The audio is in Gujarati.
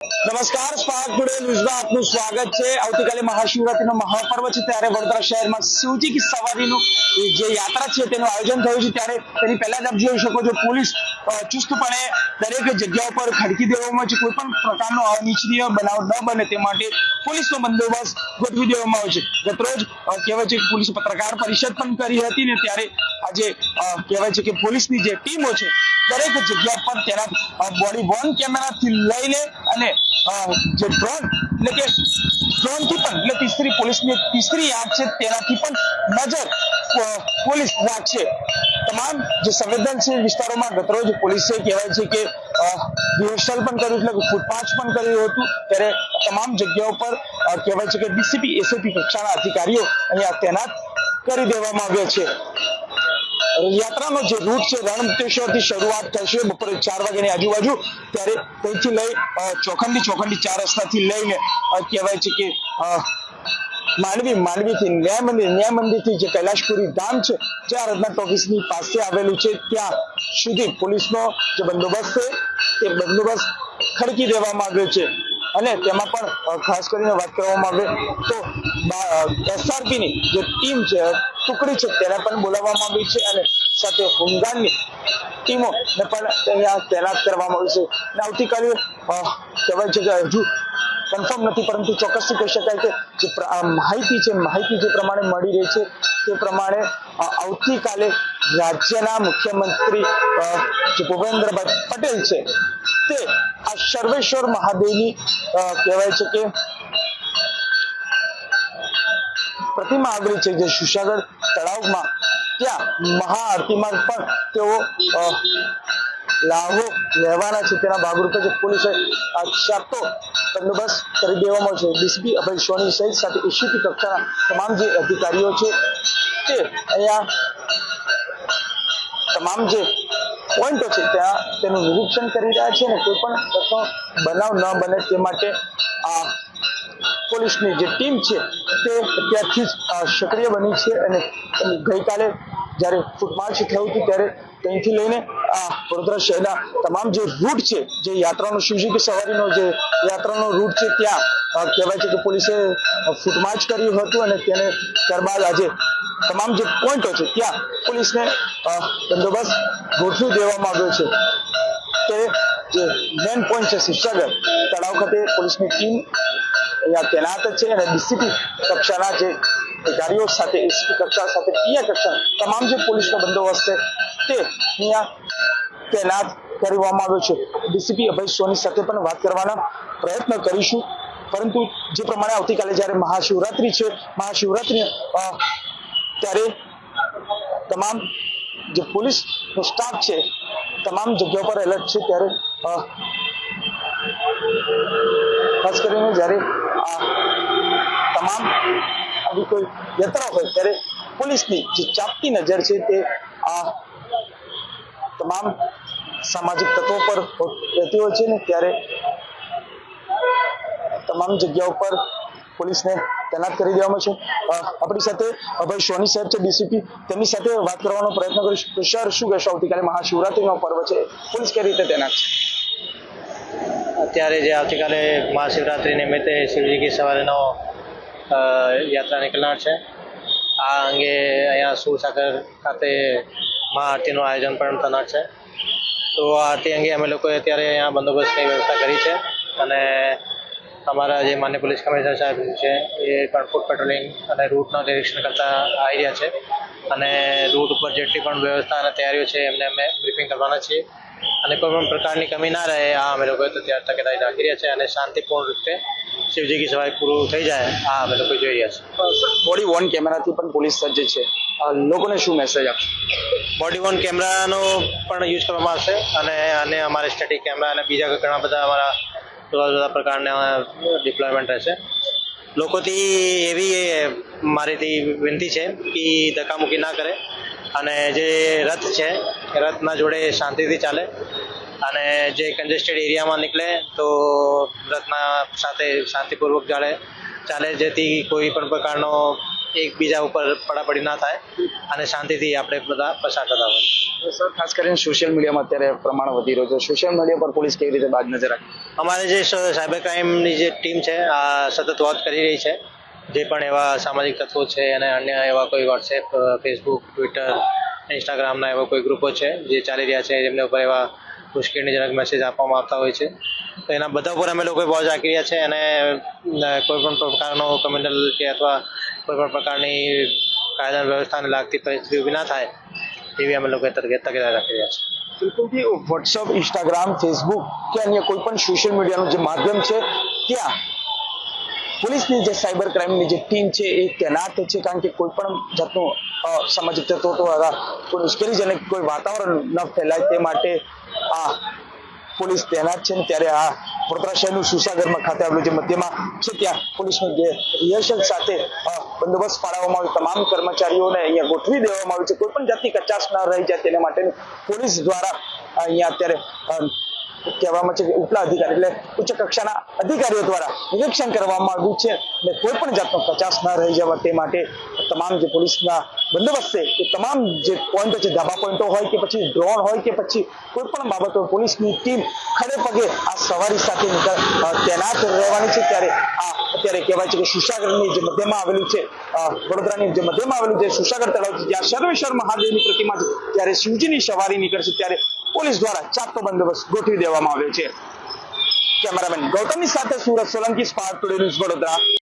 નમસ્કાર સ્પાર્ક ટુડે ન્યૂઝમાં આપનું સ્વાગત છે. આવતીકાલે મહાશિવરાત્રીનો મહાપર્વ છે ત્યારે વડોદરા શહેરમાં શિવજી કી સવારીનું જે યાત્રા છે તેનું આયોજન થયું છે. ત્યારે તેની પહેલા જ આપ જોઈ શકો છો, પોલીસ ચુસ્તપણે દરેક જગ્યા પર ખડકી દેવામાં આવે છે કોઈ પણ પ્રકારનો અનિચ્છનીય બનાવ ન બને તે માટે પોલીસનો બંદોબસ્ત ગોઠવી દેવામાં આવે છે ગતરોજ કહેવાય છે કે પોલીસ પત્રકાર પરિષદ પણ કરી હતી ને ત્યારે આજે કહેવાય છે કે પોલીસની જે ટીમો છે, દરેક જગ્યા પર તેના બોડી વોર્ન કેમેરાથી લઈને અને જે ડ્રોન એટલે કે ડ્રોનથી પણ, એટલે તીસરી પોલીસની તીસરી આંખ છે તેનાથી પણ નજર પોલીસ રાખશે. તમામ જે સંવેદનશીલ વિસ્તારોમાં ગતરોજ પોલીસે કહેવાય છે કે રિહર્સલ પણ કર્યું એટલે ફૂટપાથ પણ કર્યું હતું. ત્યારે તમામ જગ્યાઓ પર કહેવાય છે કે ડીસીપી, એસઓપી કક્ષાના અધિકારીઓ અહીંયા તૈનાત કરી દેવામાં આવ્યા છે. યાત્રાનો જે રૂટ છે, રણમુક્તેશ્વરથી શરૂઆત થશે બપોરે ચાર વાગ્યાની આજુબાજુ. ત્યારે ત્યાંથી લઈ ચોખંડી ચોખંડી ચાર રસ્તાથી લઈને કહેવાય છે કે માંડવી, માંડવીથી ન્યાય મંદિર ન્યાય મંદિરથી જે કૈલાશપુરી ધામ છે, જ્યાં રત્ના ટોકીસની પાસે આવેલું છે, ત્યાં સુધી પોલીસનો જે બંદોબસ્ત છે તે બંદોબસ્ત ખડકી દેવામાં આવ્યો છે. અને તેમાં પણ ખાસ કરીને વાત કરવામાં આવે તો એસઆરપી ની જે ટીમ છે, ટુકડી છે, તેને પણ બોલાવવામાં આવી છે અને સાથે હોમગાર્ડની ટીમો ને પણ અહીંયા તૈનાત કરવામાં આવી છે. અને આવતીકાલે કહેવાય છે કે હજુ કન્ફર્મ નથી, પરંતુ ચોક્કસથી કહી શકાય કે જે માહિતી છે, માહિતી જે પ્રમાણે મળી રહી છે, તે પ્રમાણે આવતીકાલે રાજ્યના મુખ્યમંત્રી જે ભૂપેન્દ્રભાઈ પટેલ છે, તે આ સર્વેશ્વર મહાદેવની કહેવાય છે કે પ્રતિમા આવેલી છે, જે સુસાગર તળાવમાં. ત્યાં મહાઆરતીમાં પણ તેઓ લાભો લેવાના છે. તેના ભાગરૂપે જે પોલીસે આ ચાપતો બંદોબસ્ત કરી દેવામાં છે ડીસીપી અભય સોની સહિત સાથે એસીપી કક્ષાના તમામ જે અધિકારીઓ છે, તે અહીંયા તમામ જે પોઈન્ટો છે, ત્યાં તેનું નિરીક્ષણ કરી રહ્યા છે અને કોઈ પણ બનાવ ન બને તે માટે આ પોલીસની જે ટીમ છે, તે અત્યારથી જ સક્રિય બની છે અને ગઈકાલે જ્યારે ફૂટમાર્ચ થયું હતું ત્યારે ત્યાંથી લઈને આ વડોદરા શહેરના તમામ જે રૂટ છે જે યાત્રાનો શિવજી કે સવારીનો જે યાત્રાનો રૂટ છે ત્યાં અ, કહેવાય છે કે પોલીસે ફૂટમાર્ચ કર્યું હતું અને તેને ત્યારબાદ આજે તમામ જે પોઈન્ટો છે ત્યાં પોલીસને અ, બંદોબસ્ત ગોઠવી દેવામાં આવ્યો છે. તે જે મેન પોઈન્ટ છે શિવસાગર તળાવ ખાતે પોલીસની ટીમ અહીંયા તૈનાત જ છે અને ડીસીપી કક્ષાના જે અધિકારીઓ સાથે એસપી કક્ષા સાથે પીએ કક્ષા તમામ જે પોલીસનો બંદોબસ્ત છે તે અહીંયા તૈનાત કરવામાં આવ્યો છે. ડીસીપી અભય સોની સાથે પણ વાત કરવાના પ્રયત્ન કરીશું. પરંતુ જે પ્રમાણે આવતીકાલે જ્યારે મહાશિવરાત્રિ છે, મહાશિવરાત્રિ ત્યારે તમામ જે પોલીસનો સ્ટાફ છે, તમામ જગ્યા પર એલર્ટ છે, ત્યારે ખાસ કરીને જ્યારે આ તમામ આવી કોઈ યાત્રા હોય, ત્યારે પોલીસની જે ચાપતી નજર છે તે આ તમામ સામાજિક તત્વો પર રહેતી હોય છે ને, ત્યારે તમામ જગ્યાઓ પર પોલીસને તૈનાત કરી દેવામાં છે. આપણી સાથે અભય સોની સાહેબ છે, ડીસીપી. તેમની સાથે વાત કરવાનો પ્રયત્ન કરીશું. તો સર, શું કહેશો? આવતીકાલે મહાશિવરાત્રિનો પર્વ છે. પોલીસ કઈ રીતે તૈનાત છે? અત્યારે જે આવતીકાલે મહાશિવરાત્રિ નિમિત્તે શિવજી કી સવારેનો યાત્રા નીકળનાર છે. આ અંગે અહીંયા સુરસાગર ખાતે મહાઆરતીનું આયોજન પણ થનાર છે. તો આ તે અંગે અમે લોકોએ અત્યારે અહીંયા બંદોબસ્તની વ્યવસ્થા કરી છે. અને અમારા જે માન્ય પોલીસ કમિશનર સાહેબ છે, એ પણ ફૂડ પેટ્રોલિંગ અને રૂટનું નિરીક્ષણ કરતા આવી રહ્યા છે. અને રૂટ ઉપર જેટલી પણ વ્યવસ્થા અને તૈયારીઓ છે એમને અમે બ્રીફિંગ કરવાના છીએ. અને કોઈ પણ પ્રકારની કમી ના રહે આ અમે લોકોએ તો ત્યાં તકેદારી રાખી રહ્યા છે અને શાંતિપૂર્ણ રીતે શિવજી કી સવારી પૂરું થઈ જાય આ અમે લોકો જોઈ રહ્યા છે બોડી વોર્ન કેમેરાથી પણ પોલીસ સજ્જ છે. લોકોને શું મેસેજ આપશે? બોડી વોર્ન કેમેરાનો પણ યુઝ કરવામાં આવશે અને અને અમારે સ્ટેટિક કેમેરા અને બીજા ઘણા બધા અમારા જુદા જુદા પ્રકારના ડિપ્લોયમેન્ટ રહેશે. લોકોથી એવી મારીથી વિનંતી છે કે ધક્કામુક્કી ના કરે અને જે રથ છે, એ રથના જોડે શાંતિથી ચાલે અને જે કન્જેસ્ટેડ એરિયામાં નીકળે તો રથના સાથે શાંતિપૂર્વક ચાલે ચાલે જેથી કોઈ પણ પ્રકારનો એકબીજા ઉપર પડાપડી ના થાય અને શાંતિથી આપણે બધા પસાર થતા હોય સર ખાસ કરીને સોશિયલ મીડિયામાં અત્યારે પ્રમાણ વધી રહ્યું છે. સોશિયલ મીડિયા પર પોલીસ કેવી રીતે બાદ નજર રાખે? અમારે જે સાયબર ક્રાઇમની જે ટીમ છે આ સતત વોચ કરી રહી છે. જે પણ એવા સામાજિક તત્વો છે અને અન્ય એવા કોઈ વોટ્સએપ ફેસબુક ટ્વિટર ઇન્સ્ટાગ્રામના એવા કોઈ ગ્રુપો છે જે ચાલી રહ્યા છે જેમને ઉપર એવા મુશ્કેલીજનક મેસેજ આપવામાં આવતા હોય છે. તો એના બધા ઉપર અમે લોકોએ વોચ રાખી રહ્યા છે અને કોઈ પણ પ્રકારનો કમ્યુનલ કે અથવા કોઈ પણ પ્રકારની કાયદા અને વ્યવસ્થાને લાગતી પરિસ્થિતિ ઊભી ના થાય એવી અમે લોકો તકે- તકેદારી રાખી રહ્યા છીએ. બિલકુલથી વોટ્સઅપ ઇન્સ્ટાગ્રામ ફેસબુક કે અન્ય કોઈ પણ સોશિયલ મીડિયાનું જે માધ્યમ છે ત્યાં પોલીસની જે સાયબર ક્રાઇમની જે ટીમ છે એ તૈનાત છે કારણ કે કોઈ પણ જાતનું અ, સામાજિક તત્વો દ્વારા કોઈ મુશ્કેલીજનક કોઈ વાતાવરણ ન ફેલાય તે માટે આ પોલીસ તૈનાત છે ને ત્યારે આ વડોદરા શહેરનું સુસાગરમાં ખાતે આવેલું જે મધ્યમાં છે, ત્યાં પોલીસનું જે રિહર્સલ સાથે બંદોબસ્ત ફાળવવામાં આવ્યો. તમામ કર્મચારીઓને અહીંયા ગોઠવી દેવામાં આવ્યું છે. કોઈ પણ જાતની કચાશ ન રહી જાય તેના માટેની પોલીસ દ્વારા અહીંયા અત્યારે કહેવામાં છે કે ઉપલા અધિકારી એટલે ઉચ્ચ કક્ષાના અધિકારીઓ દ્વારા નિરીક્ષણ કરવામાં આવ્યું છે. અને કોઈ પણ જાતનો કચાશ ન રહી જવા તે માટે તમામ જે પોલીસના બંદોબસ્ત છે, એ તમામ જે પોઈન્ટો છે, ધાબા પોઈન્ટો હોય કે પછી ડ્રોન હોય કે પછી કોઈ પણ બાબતો, પોલીસની ટીમ ખડે પગે આ સવારી સાથે તૈનાત રહેવાની છે. ત્યારે આ અત્યારે કહેવાય છે કે સુશાગરની જે મધ્યમાં આવેલું છે વડોદરાની જે મધ્યમાં આવેલું છે સુશાગર તળાવ છે, જ્યાં સર્વેશ્વર મહાદેવની પ્રતિમા છે, ત્યારે શિવજીની સવારી નીકળશે ત્યારે પોલીસ દ્વારા ચાકતો બંદોબસ્ત ગોઠવી દેવામાં આવ્યો છે. કેમેરામેન ગૌતમની સાથે Surat Solanki, Spark Today News Vadodara.